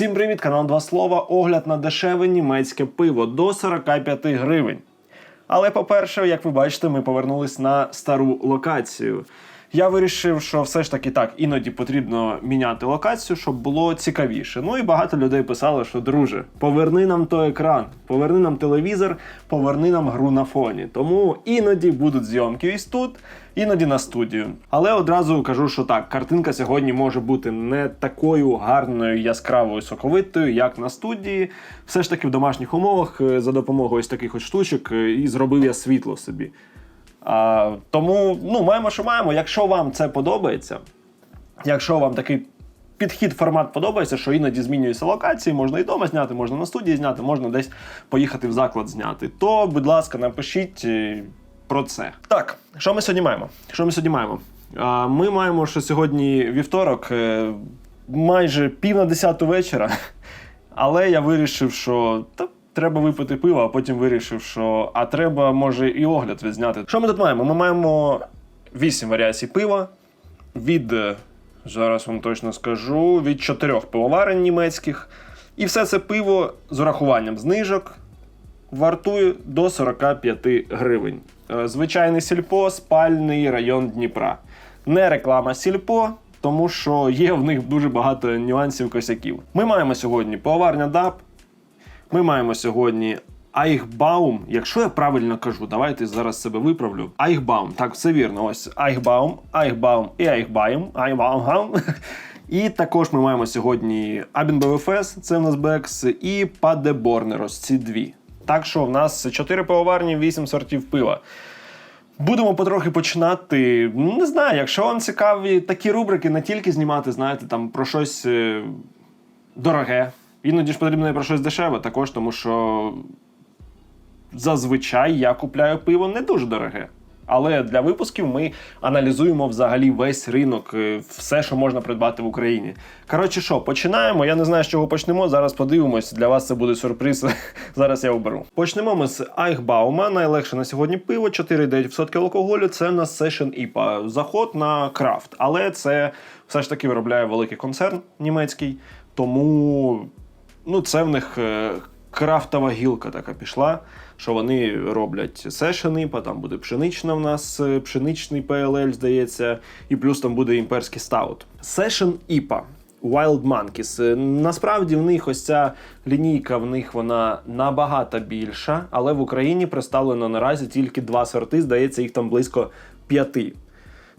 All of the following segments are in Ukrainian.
Всім привіт, канал Два Слова. Огляд на дешеве німецьке пиво до 45 гривень. Але, по-перше, як ви бачите, ми повернулись на стару локацію. Я вирішив, що все ж таки так, іноді потрібно міняти локацію, щоб було цікавіше. Ну і багато людей писали, що друже, поверни нам той екран, поверни нам телевізор, поверни нам гру на фоні. Тому іноді будуть зйомки ось тут, іноді на студію. Але одразу кажу, що так, картинка сьогодні може бути не такою гарною, яскравою, соковитою, як на студії. Все ж таки в домашніх умовах е, за допомогою ось таких от штучок е, і зробив я світло собі. А, тому ну, маємо, що маємо. Якщо вам це подобається, якщо вам такий підхід, формат подобається, що іноді змінюються локації, можна і вдома зняти, можна на студії зняти, можна десь поїхати в заклад зняти, то, будь ласка, напишіть е, про це. Так, що ми сьогодні маємо? Що ми сьогодні маємо? А, ми маємо, що сьогодні вівторок, е, майже пів на десяту вечора. Але я вирішив, що треба випити пиво, а потім вирішив, що а треба, може, і огляд відзняти. Що ми тут маємо? Ми маємо 8 варіацій пива від, е, зараз вам точно скажу, від 4 пивоварень німецьких. І все це пиво з урахуванням знижок вартує до 45 гривень. Е, Звичайний сільпо, спальний район Дніпра. Не реклама сільпо, тому що є в них дуже багато нюансів косяків. Ми маємо сьогодні пивоварня DAP, ми маємо сьогодні Айхбаум. Якщо я правильно кажу, давайте зараз себе виправлю. Айхбаум, так, все вірно. Ось Айхбаум, Айхбаум і Айхбаум. Айхбаум. І також ми маємо сьогодні Абін БВФС, це в нас Бекс, і Падеборнер, ось ці дві. Так що в нас 4 пивоварні, 8 сортів пива. Будемо потрохи починати. Ну, Не знаю, якщо вам цікаві такі рубрики, не тільки знімати, знаєте, там про щось е, дороге. Іноді ж потрібно про щось дешеве, також тому що зазвичай я купляю пиво не дуже дороге. Але для випусків ми аналізуємо взагалі весь ринок, е, все, що можна придбати в Україні. Коротше, що, починаємо. Я не знаю, з чого почнемо. Зараз подивимось. Для вас це буде сюрприз. Зараз я оберу. Почнемо ми з Айхбаума. Найлегше на сьогодні пиво, 4,9% алкоголю. Це в нас Session IPA. Заход на крафт. Але це все ж таки виробляє великий концерн німецький. Тому ну, це в них е, крафтова гілка така пішла, що вони роблять сешени, там буде пшенична в нас, е, пшеничний PLL, здається, і плюс там буде імперський стаут. Session IPA. Wild Monkeys. Е, Насправді в них ось ця лінійка, в них вона набагато більша, але в Україні представлено наразі тільки два сорти, здається, їх там близько п'яти.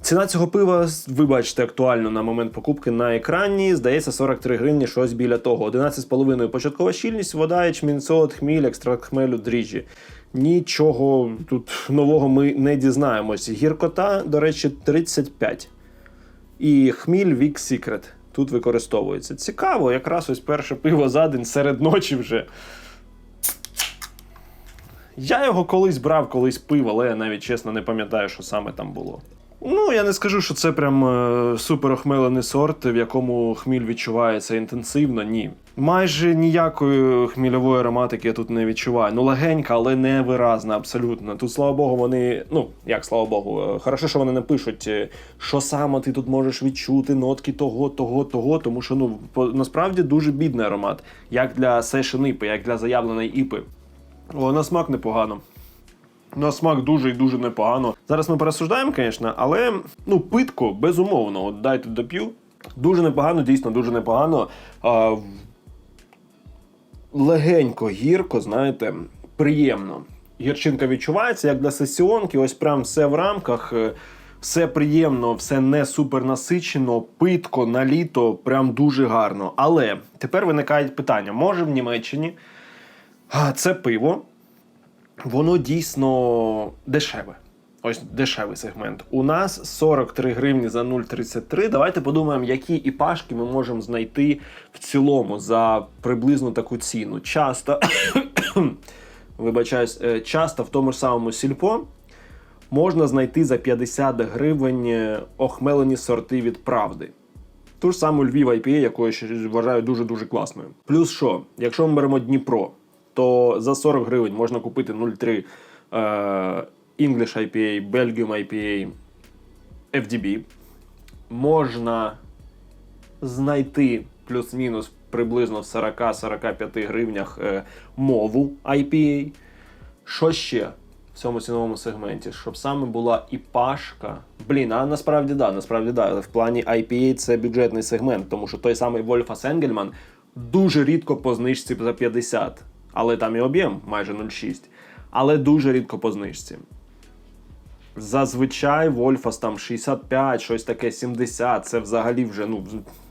Ціна цього пива, ви бачите, актуально на момент покупки на екрані. Здається, 43 гривні, щось біля того. 11,5 початкова щільність, вода, ячмінь, солод, хміль, екстракт хмелю, дріжджі. Нічого тут нового ми не дізнаємось. Гіркота, до речі, 35. І хміль Вік Secret тут використовується. Цікаво, якраз ось перше пиво за день серед ночі вже. Я його колись брав, колись пив, але я навіть чесно не пам'ятаю, що саме там було. Ну, я не скажу, що це прям е, супер охмелений сорт, в якому хміль відчувається інтенсивно. Ні. Майже ніякої хмільової ароматики я тут не відчуваю. Ну, легенька, але не виразна, абсолютно. Тут, слава Богу, вони. Ну, як слава Богу, е, хорошо, що вони не пишуть, е, що саме ти тут можеш відчути, нотки того, того, того, тому що ну по- насправді дуже бідний аромат, як для сешен іпи, як для заявленої іпи. О, на смак непогано. На смак дуже і дуже непогано. Зараз ми пересуждаємо, звісно, але ну, питко, безумовно, от дайте доп'ю. Дуже непогано, дійсно, дуже непогано. А, легенько, гірко, знаєте, приємно. Гірчинка відчувається, як для сесіонки, ось прям все в рамках. е, Все приємно, все не супер насичено, питко, наліто, прям дуже гарно. Але тепер виникають питання: може в Німеччині це пиво воно дійсно дешеве. Ось дешевий сегмент. У нас 43 гривні за 0,33. Давайте подумаємо, які іпашки ми можемо знайти в цілому за приблизно таку ціну. Часто, вибачаюсь, е, часто в тому ж самому сільпо можна знайти за 50 гривень е, охмелені сорти від правди. Ту ж саму Львів IPA, яку я вважаю дуже-дуже класною. Плюс що, якщо ми беремо Дніпро, то за 40 гривень можна купити 0,3 е, English IPA, Belgium IPA, FDB. Можна знайти плюс-мінус приблизно в 40-45 гривнях е, мову IPA. Що ще в цьому ціновому сегменті? Щоб саме була і пашка. Блін, а насправді да, насправді да. В плані IPA це бюджетний сегмент, тому що той самий Вольфас Енгельман дуже рідко по знижці за 50. Але там і об'єм майже 0,6. Але дуже рідко по знижці. Зазвичай Вольфас там 65, щось таке 70, це взагалі вже ну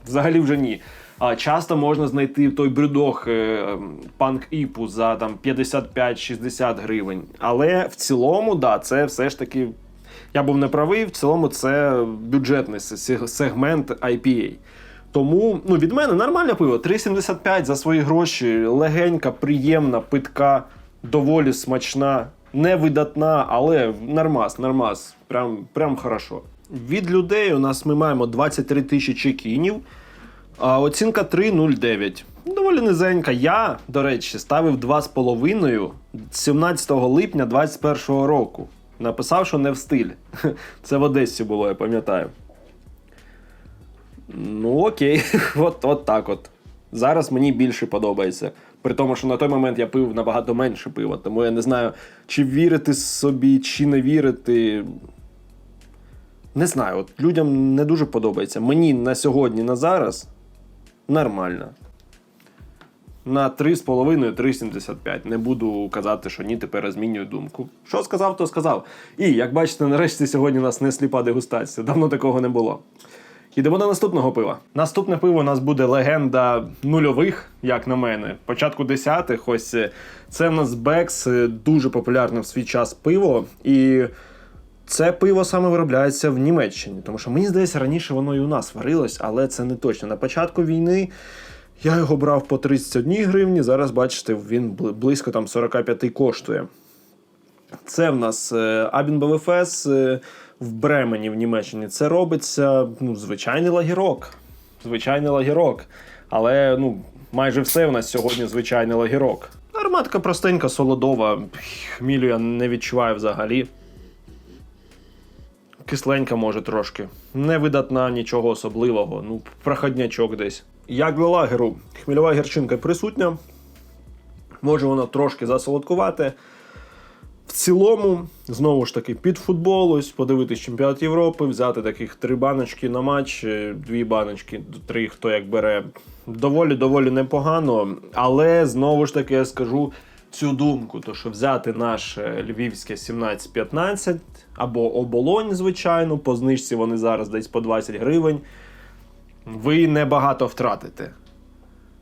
взагалі вже ні. А часто можна знайти той брюдох е, панк іпу за там 55-60 гривень. Але в цілому, да, це все ж таки. Я був не правий, в цілому це бюджетний сегмент IPA. Тому ну, від мене нормальне пиво. 3,75 за свої гроші, легенька, приємна, питка, доволі смачна, не видатна, але нормас, нормас. Прям, прям хорошо. Від людей у нас ми маємо 23 тисячі кінів, а оцінка 3,09. Доволі низенька. Я, до речі, ставив 2,5 17 липня 2021 року. Написав, що не в стиль. Це в Одесі було, я пам'ятаю. Ну, окей, от, от так от. Зараз мені більше подобається. При тому, що на той момент я пив набагато менше пива, тому я не знаю, чи вірити собі, чи не вірити. Не знаю, от людям не дуже подобається. Мені на сьогодні, на зараз нормально. На 3,5-3,75. Не буду казати, що ні, тепер змінюю думку. Що сказав, то сказав. І як бачите, нарешті сьогодні у нас не сліпа дегустація. Давно такого не було. Йдемо до наступного пива. Наступне пиво у нас буде легенда нульових, як на мене. Початку десятих. Ось е, це в нас Бекс, е, дуже популярне в свій час пиво. І це пиво саме виробляється в Німеччині. Тому що мені здається, раніше воно і у нас варилось, але це не точно. На початку війни я його брав по 31 гривні. Зараз, бачите, він близько там 45 коштує. Це в нас е, Абін БВФС в Бремені в Німеччині. Це робиться ну, звичайний лагірок. Звичайний лагірок. Але ну, майже все в нас сьогодні звичайний лагірок. Ароматка простенька, солодова. Хмілю я не відчуваю взагалі. Кисленька може трошки. Невидатна, нічого особливого. Ну, проходнячок десь. Як для лагеру, хмільова гірчинка присутня. Може вона трошки засолодкувати. В цілому, знову ж таки, під футбол, ось подивитись чемпіонат Європи, взяти таких три баночки на матч, е, дві баночки, три, хто як бере. Доволі доволі непогано. Але знову ж таки я скажу цю думку: то що взяти наше львівське 17-15 або оболонь, звичайно, по знижці вони зараз десь по 20 гривень. Ви небагато втратите.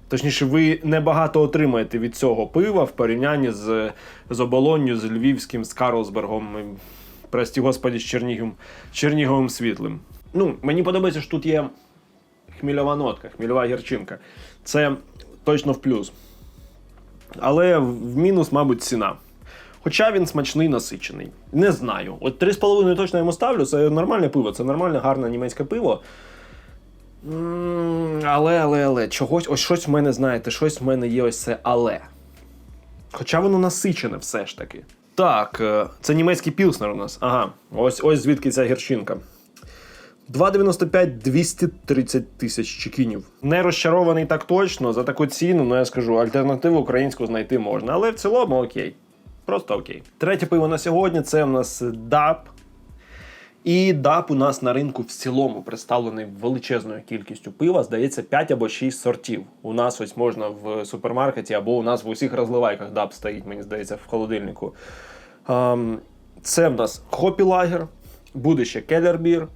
Точніше, ви небагато отримаєте від цього пива в порівнянні з, з оболонню, з Львівським, з Карлсбергом, прості господі, з Черніговим, Черніговим світлим. Ну, мені подобається, що тут є хмільова нотка, хмільова гірчинка. Це точно в плюс. Але в мінус, мабуть, ціна. Хоча він смачний, насичений. Не знаю. От 3,5 точно йому ставлю. Це нормальне пиво, це нормальне, гарне німецьке пиво. Але, але, але, чогось, ось щось в мене, знаєте, щось в мене є ось це але. Хоча воно насичене все ж таки. Так, е, це німецький пілснер у нас. Ага, ось ось звідки ця гірчинка. 2,95 230 тисяч чекінів. Не розчарований так точно за таку ціну, ну я скажу, альтернативу українську знайти можна. Але в цілому окей. Просто окей. Третє пиво на сьогодні це в нас DAP. І DAP у нас на ринку в цілому представлений величезною кількістю пива, здається, 5 або 6 сортів. У нас ось можна в супермаркеті, або у нас в усіх розливайках DAP стоїть, мені здається, в холодильнику. Ем, Це в нас хопі-лагер, буде ще келербір,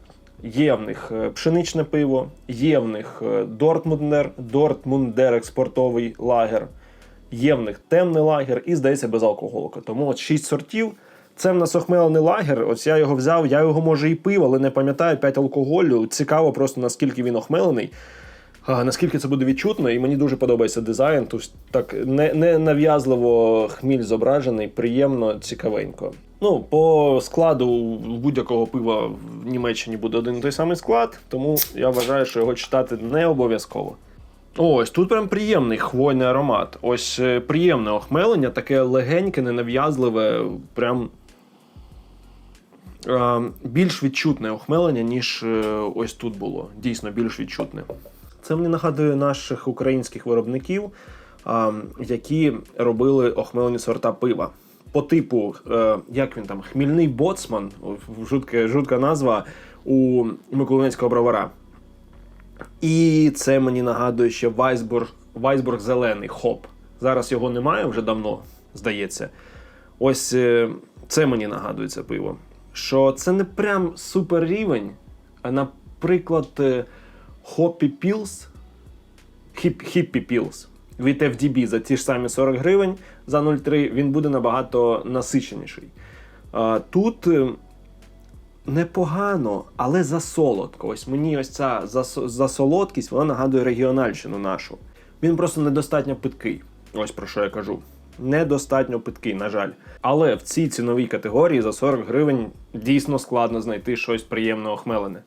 є в них е, пшеничне пиво, є в них Дортмундер, Дортмундер експортовий лагер, є в них темний лагер і, здається, безалкоголка. Тому от 6 сортів. Це в нас охмелений лагер. Ось я його взяв, я його може і пив, але не пам'ятаю 5 алкоголю. Цікаво просто наскільки він охмелений. А, наскільки це буде відчутно, і мені дуже подобається дизайн. Тобто так не, не нав'язливо хміль зображений, приємно, цікавенько. Ну, по складу будь-якого пива в Німеччині буде один і той самий склад, тому я вважаю, що його читати не обов'язково. Ось тут прям приємний хвойний аромат. Ось е, приємне охмелення, таке легеньке, ненав'язливе, прям більш відчутне охмелення, ніж е, ось тут було. Дійсно, більш відчутне. Це мені нагадує наших українських виробників, які робили охмелені сорта пива. По типу, е, як він там, хмільний боцман, жутка, жутка назва у Миколинецького бровара. І це мені нагадує ще Вайсбург, Вайсбург зелений хоп. Зараз його немає вже давно, здається. Ось е, це мені нагадує це пиво. Що це не прям супер рівень, наприклад, е, Hoppy Pills, Hip- Hippie Pills від FDB за ті ж самі 40 гривень за 0,3, він буде набагато насиченіший. Тут е, непогано, але засолодко. Ось мені ось ця зас- засолодкість, вона нагадує регіональщину нашу. Він просто недостатньо питкий. Ось про що я кажу. Недостатньо питкий, на жаль. Але в цій ціновій категорії за 40 гривень дійсно складно знайти щось приємне охмелене.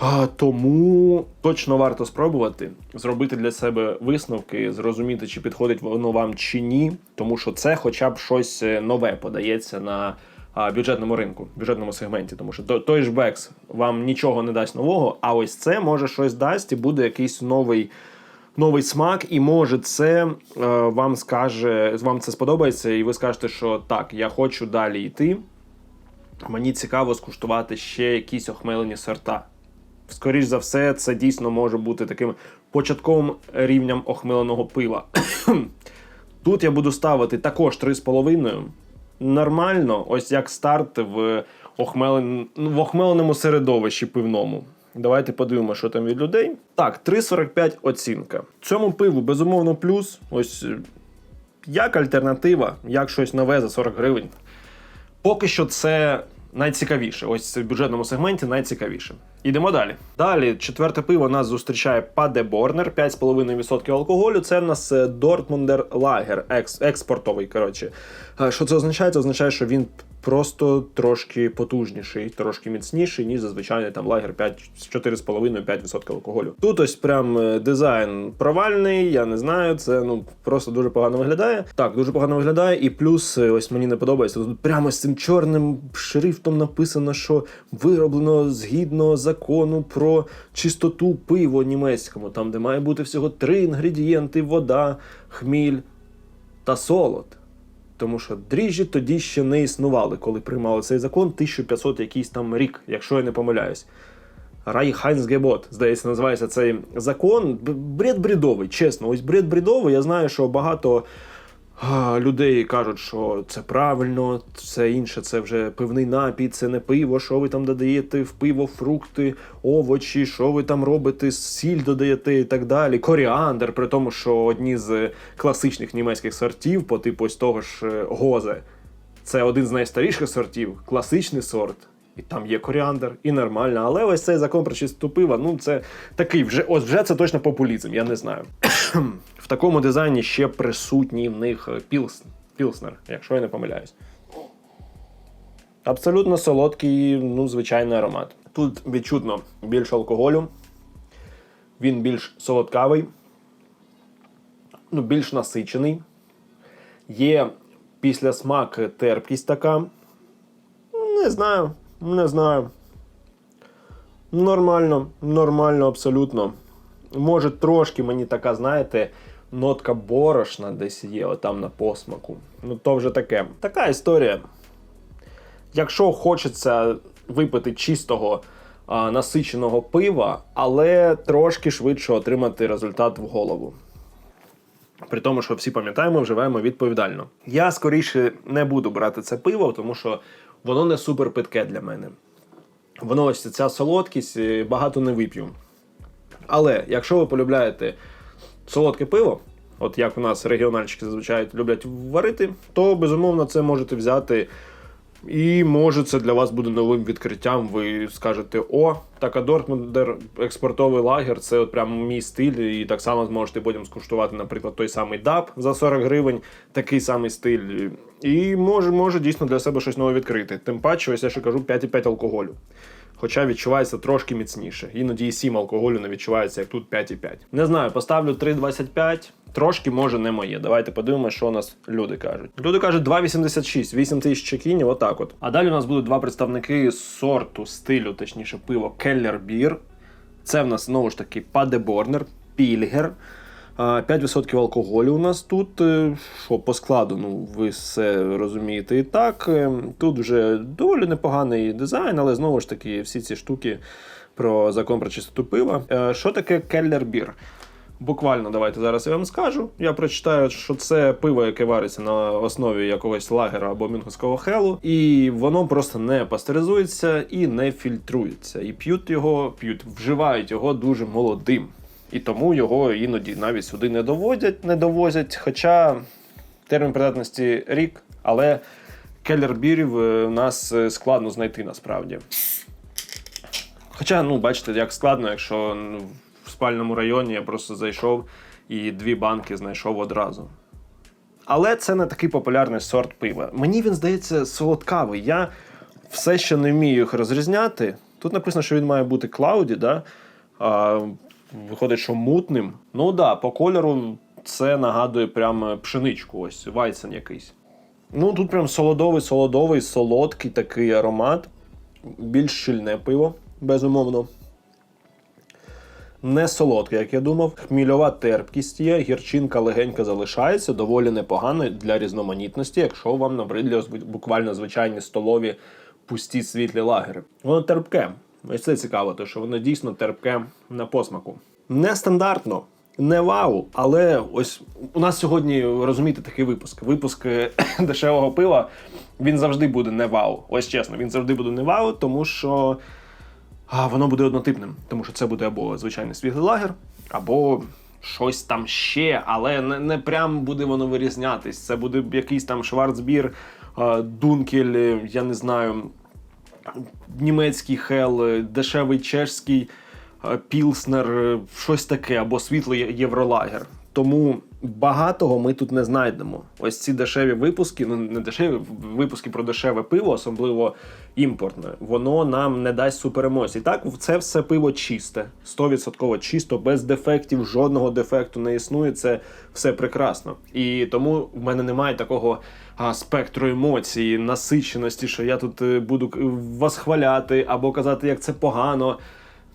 А, тому точно варто спробувати зробити для себе висновки, зрозуміти, чи підходить воно вам чи ні, тому що це хоча б щось е, нове подається на бюджетному ринку, бюджетному сегменті. Тому що той ж Бекс вам нічого не дасть нового, а ось це може щось дасть і буде якийсь новий. Новий смак, і може це е, вам скаже, вам це сподобається, і ви скажете, що так, я хочу далі йти. Мені цікаво скуштувати ще якісь охмелені сорта. Скоріш за все, це дійсно може бути таким початковим рівнем охмеленого пива. Тут я буду ставити також 3,5. Нормально, ось як старт в охмеленому середовищі пивному. Давайте подивимося, що там від людей. Так, 3,45 оцінка. Цьому пиву безумовно плюс. Ось е, як альтернатива, як щось нове за 40 гривень. Поки що це найцікавіше. Ось в бюджетному сегменті найцікавіше. Ідемо далі. Далі, четверте пиво нас зустрічає Паде Борнер, 5,5% алкоголю. Це в нас Дортмундер Лагер, екс, експортовий. Коротше. Е, Що це означає? Це означає, що він просто трошки потужніший, трошки міцніший, ніж зазвичайний там лагер 5, 4,5-5% алкоголю. Тут ось прям е, дизайн провальний, я не знаю, це ну просто дуже погано виглядає. Так, дуже погано виглядає, і плюс е, ось мені не подобається. Тут прямо з цим чорним шрифтом написано, що вироблено згідно закону про чистоту пиво німецькому, там де має бути всього три інгредієнти: вода, хміль та солод. Тому що дріжджі тоді ще не існували, коли приймали цей закон 1500 якийсь там рік, якщо я не помиляюсь. Райхайнсгебот, здається, називається цей закон. Бред бредовий, чесно. Ось бред бредовий. Я знаю, що багато людей кажуть, що це правильно, все інше це вже пивний напій, це не пиво, що ви там додаєте в пиво, фрукти, овочі, що ви там робите, сіль додаєте і так далі. Коріандр, при тому, що одні з класичних німецьких сортів, по типу ось того ж е, гозе, це один з найстаріших сортів, класичний сорт. І там є коріандр, і нормально. Але ось цей закон про чистоту пива, ну це такий вже ось вже це точно популізм, я не знаю. В такому дизайні ще присутній в них е, пілс, пілснер, якщо я не помиляюсь. Абсолютно солодкий, ну, звичайний аромат. Тут відчутно більше алкоголю, він більш солодкавий, ну, більш насичений. Є після смак терпкість така. Не знаю, не знаю. Нормально, нормально, абсолютно. Може, трошки мені така, знаєте, нотка борошна десь є, отам на посмаку. Ну, то вже таке. Така історія. Якщо хочеться випити чистого а, насиченого пива, але трошки швидше отримати результат в голову. При тому, що всі пам'ятаємо, вживаємо відповідально. Я скоріше не буду брати це пиво, тому що воно не супер питке для мене. Воно ось ця солодкість, е, багато не вип'ю. Але якщо ви полюбляєте солодке пиво, от як у нас регіональчики зазвичай люблять варити, то безумовно це можете взяти. І може це для вас буде новим відкриттям. Ви скажете: о, така Дортмундер експортовий лагер, це от прямо мій стиль. І так само зможете потім скуштувати, наприклад, той самий DAP за 40 гривень, такий самий стиль. І може, може дійсно для себе щось нове відкрити. Тим паче, ось я ще кажу 5,5 алкоголю. Хоча відчувається трошки міцніше. Іноді і 7 алкоголю не відчувається, як тут 5,5. Не знаю, поставлю 3,25. Трошки може не моє. Давайте подивимося, що у нас люди кажуть. Люди кажуть 2,86, 8 тисяч чекінів, отак от. А далі у нас будуть два представники сорту, стилю, точніше, пиво Keller Beer. Це в нас знову ж таки Падеборнер, Пільгер. А, 5% алкоголю у нас тут. Е, Що по складу, ну ви все розумієте і так. Е, Тут вже доволі непоганий дизайн, але знову ж таки, всі ці штуки про закон про чистоту пива. Е, Що таке Келлер Бір? Буквально давайте зараз я вам скажу. Я прочитаю, що це пиво, яке вариться на основі якогось лагера або мінгуського хелу, і воно просто не пастеризується і не фільтрується. І п'ють його, п'ють, вживають його дуже молодим. І тому його іноді навіть сюди не доводять, не довозять. Хоча термін придатності рік, але келлер-бірів е, в нас е, складно знайти насправді. Хоча, ну, бачите, як складно, якщо в спальному районі я просто зайшов і дві банки знайшов одразу. Але це не такий популярний сорт пива. Мені він здається солодкавий. Я все ще не вмію їх розрізняти. Тут написано, що він має бути клауді, да? Виходить, що мутним. Ну так, да, по кольору це нагадує прямо пшеничку, ось вайсен якийсь. Ну тут прям солодовий, солодовий, солодкий такий аромат. Більш щільне пиво, безумовно. Не солодке, як я думав. Хмільова терпкість є, гірчинка легенька залишається, доволі непогано для різноманітності, якщо вам набридлі буквально звичайні столові пусті світлі лагери. Воно терпке. Ось це цікаво, тому що воно дійсно терпке на посмаку. Нестандартно. Не вау, але ось у нас сьогодні розумієте такий випуск. Випуск е, дешевого пива він завжди буде не вау. Ось чесно, він завжди буде не вау, тому що а, воно буде однотипним, тому що це буде або звичайний світлий лагер, або щось там ще, але не, не прям буде воно вирізнятись. Це буде якийсь там шварцбір, дункель, е, я не знаю, німецький хел, е, дешевий чешський пілснер, е, щось таке, або світлий євролагер. Тому багатого ми тут не знайдемо. Ось ці дешеві випуски, ну не дешеві випуски про дешеве пиво, особливо імпортне, воно нам не дасть суперемоцій. Так, це все пиво чисте, 100% чисто, без дефектів, жодного дефекту не існує. Це все прекрасно. І тому в мене немає такого а, спектру емоцій, насиченості, що я тут е, буду восхваляти або казати, як це погано.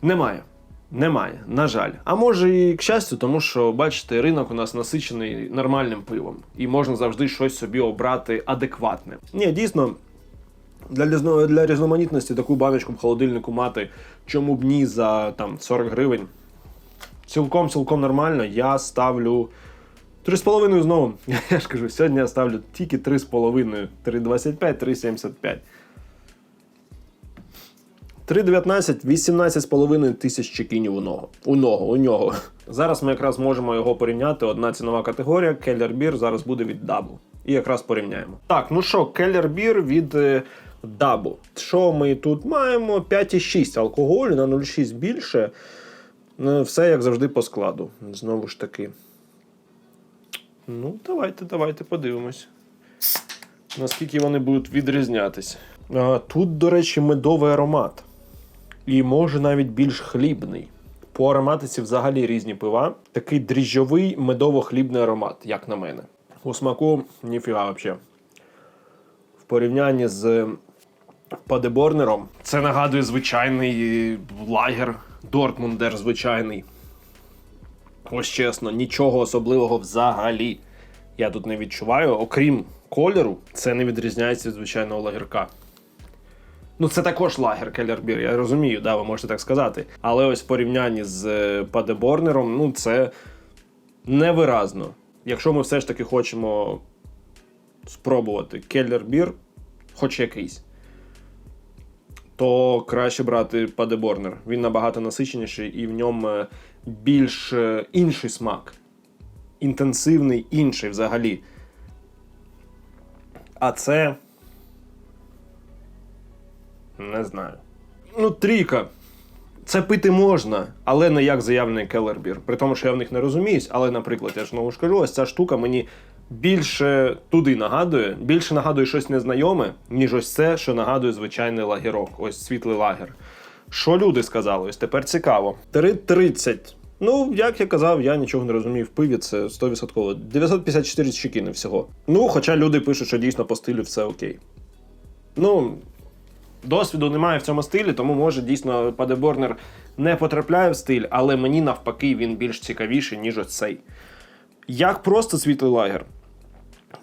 Немає. Немає, на жаль. А може і к щастю, тому що, бачите, ринок у нас насичений нормальним пивом, і можна завжди щось собі обрати адекватне. Ні, дійсно, для, для різноманітності таку баночку в холодильнику мати, чому б ні за там 40 гривень. Цілком цілком нормально. Я ставлю 3,5 знову. Я ж кажу, сьогодні я ставлю тільки 3,5, 3,25, 3,75. 3,19, 18,5 тисяч чекінів у ногу. У ногу, у нього. Зараз ми якраз можемо його порівняти. Одна цінова категорія, Келлер Бір зараз буде від Дабу. І якраз порівняємо. Так, ну що, Келлер Бір від е, Дабу. Що ми тут маємо? 5,6 алкоголю на 0,6 більше. Ну, все як завжди по складу. Знову ж таки. Ну, давайте, давайте подивимось. Наскільки вони будуть відрізнятись. А, тут, до речі, медовий аромат. І може навіть більш хлібний. По ароматиці взагалі різні пива. Такий дріжджовий медово-хлібний аромат, як на мене. У смаку ніфіга взагалі. В порівнянні з Падеборнером це нагадує звичайний лагер Дортмундер звичайний. Ось чесно, нічого особливого взагалі я тут не відчуваю. Окрім кольору, це не відрізняється від звичайного лагерка. Ну, це також лагер Келлербір, я розумію, да, ви можете так сказати. Але ось в порівнянні з е, Падеборнером, ну це невиразно. Якщо ми все ж таки хочемо спробувати Келлербір, хоч якийсь, то краще брати Падеборнер. Він набагато насиченіший і в ньому е, більш е, інший смак. Інтенсивний, інший взагалі. А це. Не знаю. Ну, трійка. Це пити можна, але не як заявлений келербір. При тому, що я в них не розуміюсь, але, наприклад, я ж знову ж кажу, ось ця штука мені більше туди нагадує, більше нагадує щось незнайоме, ніж ось це, що нагадує звичайний лагерок, ось світлий лагер. Що люди сказали? Ось тепер цікаво. 3.30. Ну, як я казав, я нічого не розумію в пиві, це 100%. 954 чекіни всього. Ну, хоча люди пишуть, що дійсно по стилю все окей. Ну, Досвіду немає в цьому стилі, тому може дійсно падеборнер не потрапляє в стиль, але мені навпаки він більш цікавіший, ніж ось цей. Як просто світлий лагер,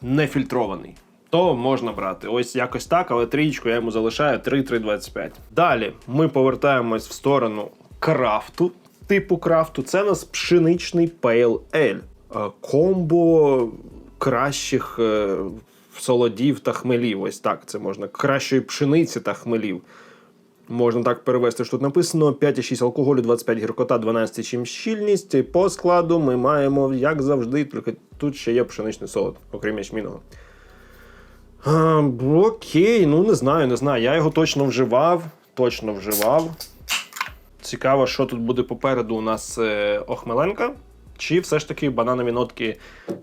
не фільтрований, то можна брати. Ось якось так, але трієчку я йому залишаю 3-3,25. Далі ми повертаємось в сторону крафту, типу крафту. Це у нас пшеничний Pale Ale. Е, Комбо кращих е, солодів та хмелів. Ось так це можна. Кращої пшениці та хмелів. Можна так перевести, що тут написано 5,6 алкоголю, 25 гіркота, 12,7 щільність. І По складу ми маємо, як завжди, тільки тут ще є пшеничний солод, окрім ячміного. А, окей, ну не знаю, не знаю. Я його точно вживав. Точно вживав. Цікаво, що тут буде попереду у нас е, охмеленка. Чи все ж таки бананові нотки,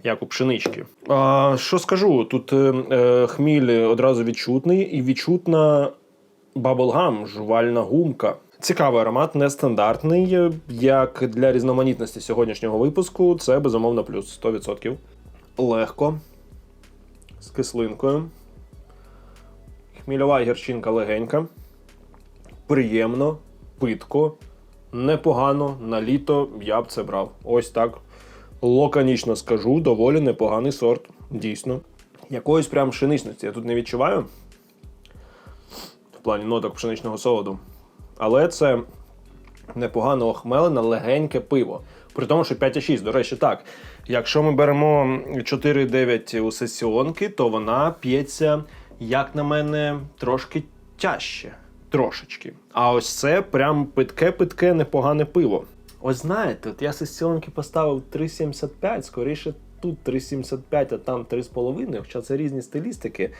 як у пшенички. А, що скажу? Тут е, е, хміль одразу відчутний і відчутна баблгам, жувальна гумка. Цікавий аромат, нестандартний. е, Як для різноманітності сьогоднішнього випуску, це безумовно плюс 100%. Легко. З кислинкою. Хмільова гірчинка легенька. Приємно, питко, непогано. На літо я б це брав. Ось так. Лаконічно скажу, доволі непоганий сорт. Дійсно. Якоїсь прям пшеничності я тут не відчуваю. В плані ноток пшеничного солоду. Але це непогано охмелене, легеньке пиво. При тому, що 5,6. До речі, так. Якщо ми беремо 4,9 у сесіонки, то вона п'ється, як на мене, трошки тяжче. Трошечки. А ось це прям питке-питке, непогане пиво. Ось знаєте, от я сесіонки поставив 3,75, скоріше тут 3,75, а там 3,5, хоча це різні стилістики.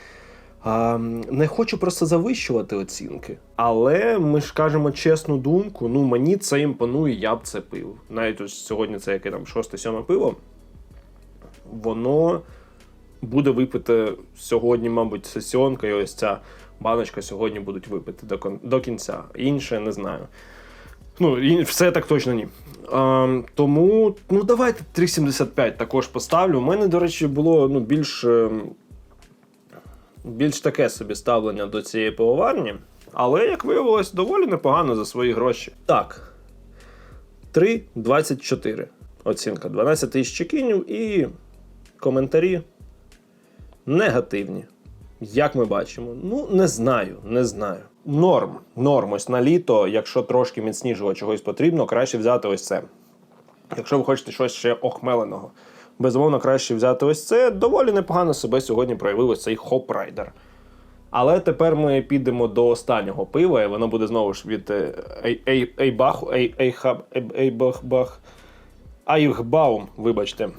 А, не хочу просто завищувати оцінки. Але ми ж кажемо чесну думку. Ну мені це імпонує, я б це пив. Навіть ось сьогодні це яке там шосте-сьоме пиво. Воно буде випите сьогодні, мабуть, сесіонка, і ось ця баночка сьогодні будуть випити до, до кінця. Інше не знаю. Ну, все так точно ні. А, тому, ну давайте 3,75 також поставлю. У мене, до речі, було ну, більш. ем, більш таке собі ставлення до цієї пивоварні, але, як виявилось, доволі непогано за свої гроші. Так. 3,24. Оцінка 12 тисяч чекінів і коментарі негативні. Як ми бачимо, ну не знаю, не знаю. Норм, норм. Ось на літо, якщо трошки міцнішого чогось потрібно, краще взяти ось це. Якщо ви хочете щось ще охмеленого, безумовно, краще взяти ось це. Доволі непогано себе сьогодні проявив ось цей хоп-райдер. Але тепер ми підемо до останнього пива, і воно буде знову ж від е, Ей- Ей- Ейбаху, Ейхаб, Ей- Ейбах-Бах, Айхбаум, вибачте.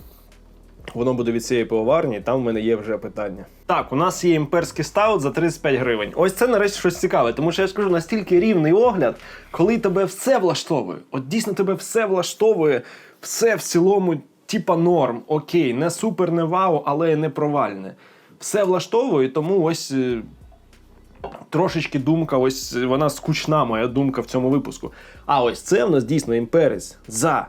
Воно буде від цієї пивоварні, там в мене є вже питання. Так, у нас є імперський стаут за 35 гривень. Ось це нарешті щось цікаве, тому що я ж кажу, настільки рівний огляд, коли тебе все влаштовує. От дійсно тебе все влаштовує, все в цілому, типа норм, окей, не супер, не вау, але не провальне. Все влаштовує, тому ось. е, Трошечки думка, ось вона скучна, моя думка в цьому випуску. А ось це в нас дійсно імперець за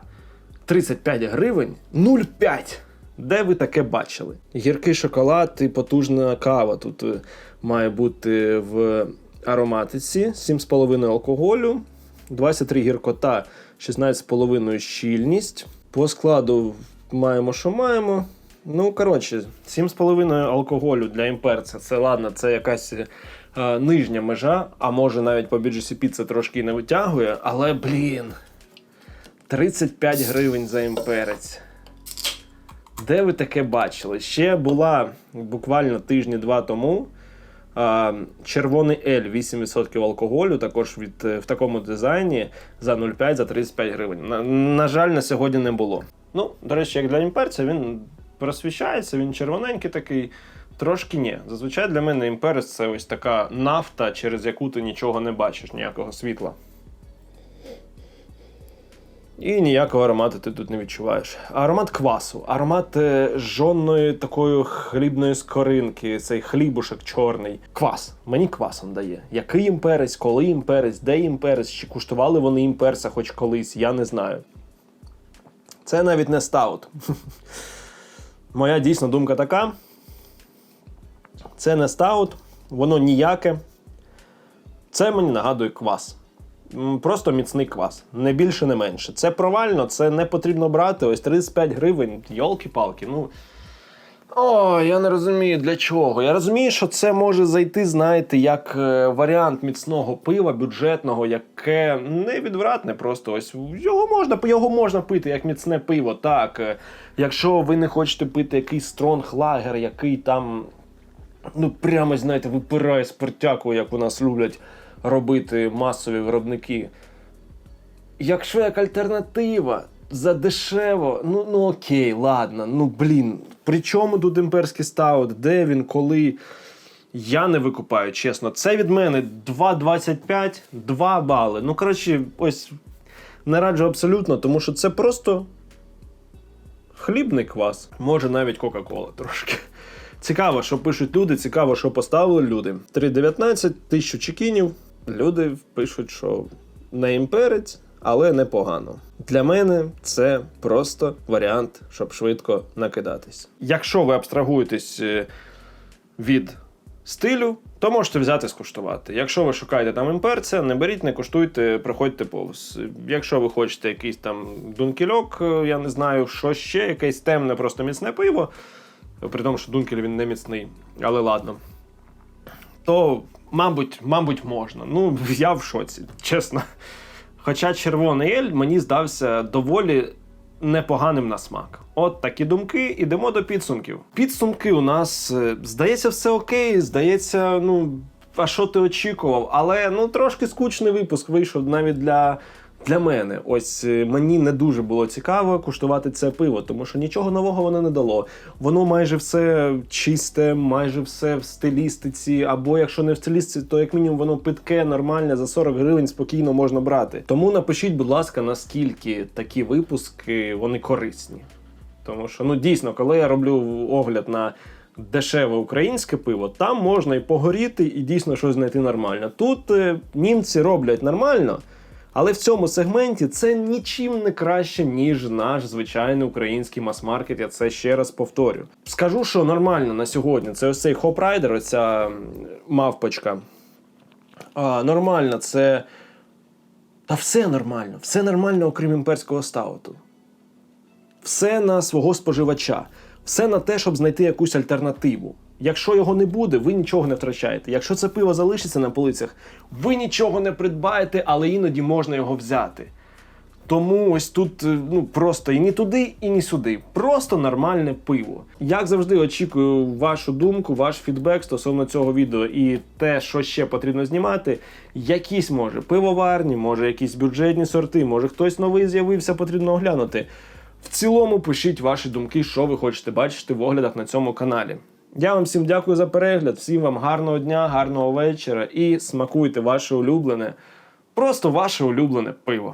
35 гривень 0,5. Де ви таке бачили? Гіркий шоколад і потужна кава. Тут е, має бути в ароматиці 7,5 алкоголю, 23 гіркота, 16,5 щільність. По складу маємо, що маємо. Ну, коротше, 7,5 алкоголю для імперця. Це ладно, це якась е, нижня межа, а може навіть по BGCP це трошки не витягує, але блін. 35 гривень за імперець. Де ви таке бачили? Ще була буквально тижні-два тому. Червоний Ель 8% алкоголю, також від, е, в такому дизайні за 0,5 за 35 гривень. На, на жаль, на сьогодні не було. Ну, до речі, як для імперця, він просвіщається, він червоненький такий. Трошки ні. Зазвичай для мене імперець це ось така нафта, через яку ти нічого не бачиш, ніякого світла. І ніякого аромату ти тут не відчуваєш. Аромат квасу, аромат е, жонної такої хлібної скоринки, цей хлібушек чорний. Квас. Мені квасом дає. Який імперець, коли імперець, де імперець, чи куштували вони імперця хоч колись, я не знаю. Це навіть не стаут. Моя дійсно думка така. Це не стаут, воно ніяке. Це мені нагадує квас. Просто міцний квас, не більше, не менше. Це провально, це не потрібно брати. Ось 35 гривень. Йолки-палки. Ну о, я не розумію для чого. Я розумію, що це може зайти, знаєте, як е, варіант міцного пива, бюджетного, яке невідвратне. Просто ось його можна його можна пити як міцне пиво. Так, Е, якщо ви не хочете пити якийсь стронг лагер, який там ну прямо знаєте, випирає спиртяку, як у нас люблять робити масові виробники. Якщо як альтернатива за дешево, ну, ну окей, ладно, ну блін. При чому тут імперський стаут? Де він, коли? Я не викупаю, чесно. Це від мене 2,25, 2 бали. Ну, коротше, ось не раджу абсолютно, тому що це просто хлібний квас. Може навіть Кока-Кола трошки. Цікаво, що пишуть люди, цікаво, що поставили люди. 3,19, тисячу чекінів. Люди пишуть, що не імперець, але непогано. Для мене це просто варіант, щоб швидко накидатись. Якщо ви абстрагуєтесь е, від стилю, то можете взяти скуштувати. Якщо ви шукаєте там імперця, не беріть, не куштуйте, проходьте повз. Якщо ви хочете якийсь там дункельок, е, я не знаю, що ще, якесь темне, просто міцне пиво, при тому, що дункель він не міцний, але ладно. То, мабуть, мабуть, можна. Ну, я в шоці, чесно. Хоча червоний ель мені здався доволі непоганим на смак. От такі думки, ідемо до підсумків. Підсумки у нас, е, здається, все окей, здається, ну, а що ти очікував? Але ну трошки скучний випуск вийшов навіть для. Для мене, ось е, мені не дуже було цікаво куштувати це пиво, тому що нічого нового воно не дало. Воно майже все чисте, майже все в стилістиці. Або якщо не в стилістиці, то як мінімум воно питке, нормальне, за 40 гривень спокійно можна брати. Тому напишіть, будь ласка, наскільки такі випуски вони корисні. Тому що ну дійсно, коли я роблю огляд на дешеве українське пиво, там можна і погоріти, і дійсно щось знайти нормально. Тут е, німці роблять нормально. Але в цьому сегменті це нічим не краще, ніж наш звичайний український мас-маркет. Я це ще раз повторю. Скажу, що нормально на сьогодні. Це ось цей хоп-райдер, оця мавпочка. А, нормально, це. Та все нормально, все нормально, окрім імперського стауту. Все на свого споживача, все на те, щоб знайти якусь альтернативу. Якщо його не буде, ви нічого не втрачаєте. Якщо це пиво залишиться на полицях, ви нічого не придбаєте, але іноді можна його взяти. Тому ось тут е, ну просто і ні туди, і ні сюди. Просто нормальне пиво. Як завжди, очікую вашу думку, ваш фідбек стосовно цього відео і те, що ще потрібно знімати. Якісь може пивоварні, може якісь бюджетні сорти, може хтось новий з'явився, потрібно оглянути. В цілому пишіть ваші думки, що ви хочете бачити в оглядах на цьому каналі. Я вам всім дякую за перегляд, всім вам гарного дня, гарного вечора і смакуйте ваше улюблене, просто ваше улюблене пиво.